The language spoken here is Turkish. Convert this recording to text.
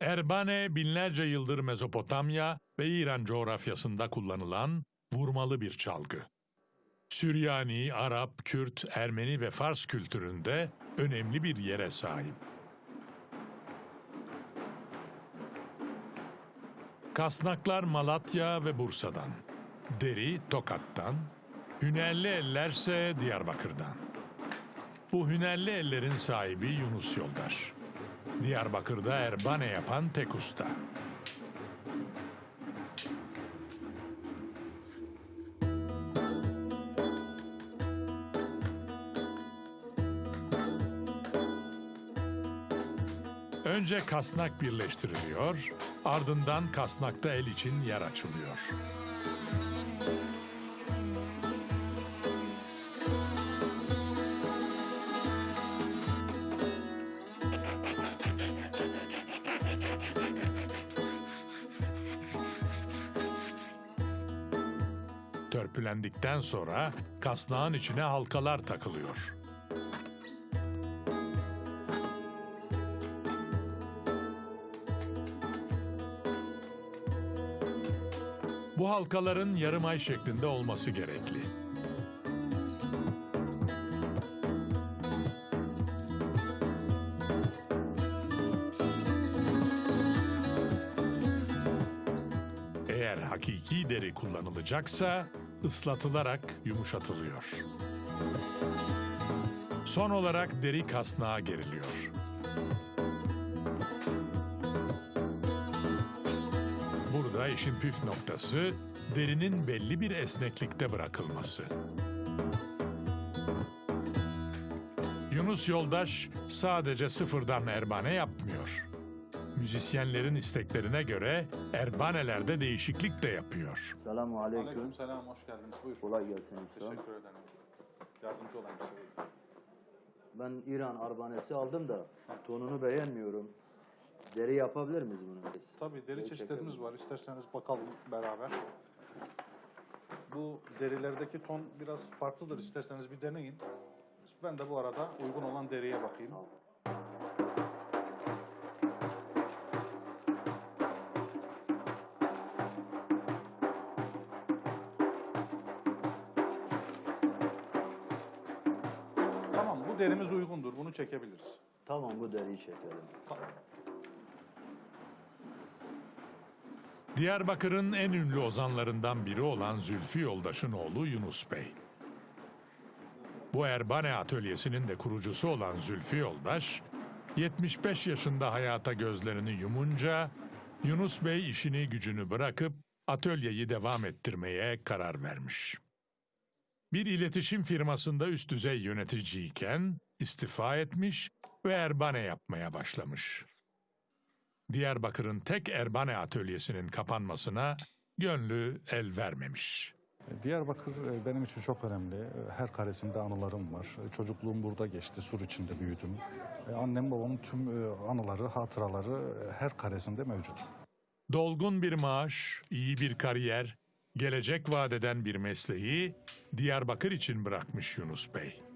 Erbane binlerce yıldır Mezopotamya ve İran coğrafyasında kullanılan vurmalı bir çalgı. Süryani, Arap, Kürt, Ermeni ve Fars kültüründe önemli bir yere sahip. Kasnaklar Malatya ve Bursa'dan, deri Tokat'tan, hünerli ellerse Diyarbakır'dan. Bu hünerli ellerin sahibi Yunus Yoldaş. Diyarbakır'da erbane yapan tek usta. Önce kasnak birleştiriliyor, ardından kasnakta el için yer açılıyor. Törpülendikten sonra kasnağın içine halkalar takılıyor. Bu halkaların yarım ay şeklinde olması gerekli. Eğer hakiki deri kullanılacaksa ıslatılarak yumuşatılıyor. Son olarak deri kasnağa geriliyor. Burada işin püf noktası derinin belli bir esneklikte bırakılması. Yunus Yoldaş sadece sıfırdan erbane yapmıyor. Müzisyenlerin isteklerine göre erbanelerde değişiklik de yapıyor. Selamun aleyküm. Aleyküm selam, hoş geldiniz. Buyur. Kolay gelsin usta. Teşekkür ederim. Yardımcı olayım size. buyur. Ben İran arbanesi aldım da tonunu beğenmiyorum. Deri yapabilir miyiz bunu biz? Tabii deri Deri çeşitlerimiz çekelim. var. İsterseniz bakalım beraber. Bu derilerdeki ton biraz farklıdır. İsterseniz bir deneyin. Ben de bu arada uygun olan deriye bakayım. Tamam, derimiz uygundur. Bunu çekebiliriz. Tamam bu deriyi çekelim. Tamam. Diyarbakır'ın en ünlü ozanlarından biri olan Zülfü Yoldaş'ın oğlu Yunus Bey. Bu Erbane atölyesinin de kurucusu olan Zülfü Yoldaş, 75 yaşında hayata gözlerini yumunca Yunus Bey işini gücünü bırakıp atölyeyi devam ettirmeye karar vermiş. Bir iletişim firmasında üst düzey yöneticiyken istifa etmiş ve erbane yapmaya başlamış. Diyarbakır'ın tek erbane atölyesinin kapanmasına gönlü el vermemiş. Diyarbakır e, benim için çok önemli. E, Her karesinde anılarım var. E, Çocukluğum burada geçti. Sur içinde büyüdüm. Annem babamın tüm anıları, hatıraları her karesinde mevcut. Dolgun bir maaş, iyi bir kariyer, gelecek vaat eden bir mesleği Diyarbakır için bırakmış Yunus Bey.